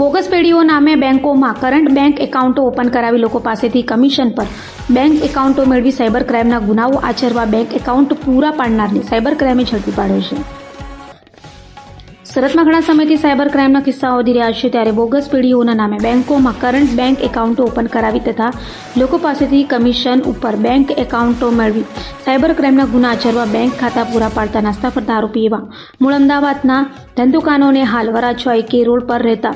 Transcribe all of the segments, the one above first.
Bogus પેઢીઓ નામે બેંકોમાં કરંટ બેંક એકાઉન્ટો ઓપન કરાવી લોકો પાસેથી કમિશન પર બેંક એકાઉન્ટો મેળવી સાયબર ક્રાઇમના ગુનાઓ આચરવા બેંક એકાઉન્ટ પૂરા પાડનારને સાયબર ક્રાઇમે ઝડપી પાડ્યો છે. સુરતમાં ઘણા સમયથી સાયબર ક્રાઇમના કિસ્સાઓ વધી રહ્યા છે. ત્યારે બોગસ પેઢીઓના નામે બેંકોમાં કરંટ બેંક એકાઉન્ટો ઓપન કરાવી તથા લોકો પાસેથી કમિશન ઉપર બેંક એકાઉન્ટો મેળવી. સાયબર ક્રાઇમના ગુના આચરવા બેંક ખાતા પૂરા પાડતા નાસ્તા ફરતા આરોપી એવા. મૂળ અમદાવાદના ધંધુકાનોને હાલ વરાછવા એકે રોડ પર રહેતા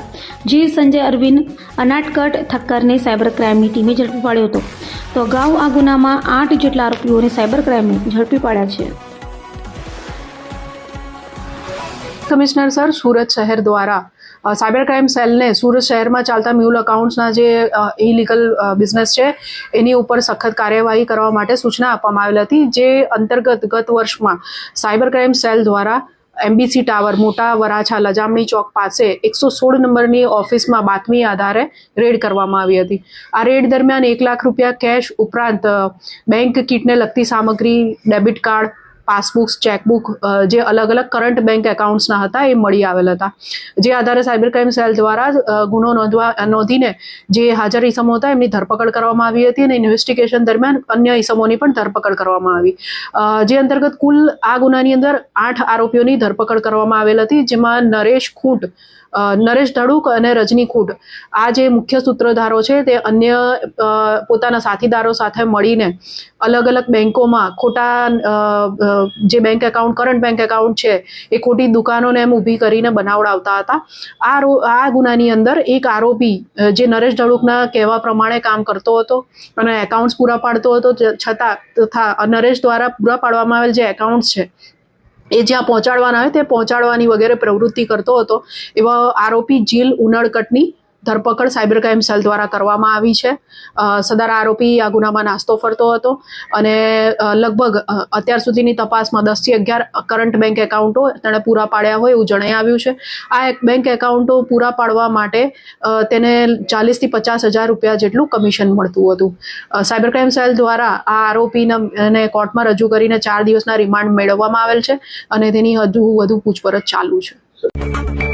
જી સંજય અરવિંદ અનાટકટ ઠક્કરને સાયબર ક્રાઇમની ટીમે ઝડપી પાડ્યો હતો. તો અગાઉ આ ગુનામાં આઠ જેટલા આરોપીઓને સાયબર ક્રાઇમે ઝડપી પાડ્યા છે. કમિશનર સર, સુરત શહેર દ્વારા. સાયબર ક્રાઇમ સેલને સુરત શહેરમાં ચાલતા મ્યુલ અકાઉન્ટ્સના જે ઇલીગલ બિઝનેસ છે, એની ઉપર સખત કાર્યવાહી કરવા માટે સૂચના આપવામાં આવેલ હતી, જે અંતર્ગત ગત વર્ષમાં સાયબર ક્રાઇમ સેલ દ્વારા એમબીસી ટાવર, મોટા વરાછા લજામણી ચોક પાસે એકસો સોળ નંબરની ઓફિસમાં બાતમી આધારે રેડ કરવામાં આવી હતી. આ રેડ દરમિયાન એક લાખ રૂપિયા કેશ ઉપરાંત બેંક કીટને લગતી સામગ્રી, ડેબિટ કાર્ડ પાસબુક્સ, ચેકબુક જે અલગ અલગ કરંટ બેંક એકાઉન્ટ્સના હતા, એ મળી આવેલ હતા. જે આધારે સાયબર ક્રાઇમ સેલ દ્વારા ગુનો નોંધવા, નોંધીને જે હાજર ઇસમો હતા, એમની ધરપકડ કરવામાં આવી હતી અને ઇન્વેસ્ટિગેશન દરમિયાન અન્ય ઇસમોની પણ ધરપકડ કરવામાં આવી. જે અંતર્ગત કુલ આ ગુનાની અંદર આઠ આરોપીઓની ધરપકડ કરવામાં આવેલ હતી, જેમાં નરેશ ખૂંટ નરેશ ધડુક અને રજની ખૂટ. આ જે મુખ્ય સૂત્રધારો છે, તે અન્ય પોતાના સાથીદારો સાથે મળીને અલગ અલગ બેંકોમાં ખોટા જે bank account, current bank account છે, એ ખોટી દુકાનોને એમ ઊભી કરીને બનાવડાવતા હતા. આ આ ગુનાની અંદર એક આરોપી જે નરેશ ધડુકના કહેવા પ્રમાણે કામ કરતો હતો અને એકાઉન્ટ્સ પૂરા પાડતો હતો, છતાં તથા નરેશ દ્વારા પૂરા પાડવામાં આવેલ જે એકાઉન્ટ્સ છે એ જ્યાં પહોંચાડવાના હોય તે પહોંચાડવાની વગેરે પ્રવૃત્તિ કરતો હતો. એવા આરોપી જીલ ઉનડકટની ધરપકડ સાયબર ક્રાઇમ સેલ દ્વારા કરવામાં આવી છે. સદર આરોપી આ ગુનામાં નાસ્તો ફરતો હતો અને લગભગ અત્યાર સુધીની તપાસમાં દસથી અગિયાર કરંટ બેંક એકાઉન્ટો તેણે પૂરા પાડ્યા હોય એવું જણાઈ આવ્યું છે. આ બેંક એકાઉન્ટો પૂરા પાડવા માટે તેને ચાલીસથી પચાસ હજાર રૂપિયા જેટલું કમિશન મળતું હતું. સાયબર ક્રાઇમ સેલ દ્વારા આ આરોપીને કોર્ટમાં રજૂ કરીને ચાર દિવસના રિમાન્ડ મેળવવામાં આવેલ છે અને તેની હજુ વધુ પૂછપરછ ચાલુ છે.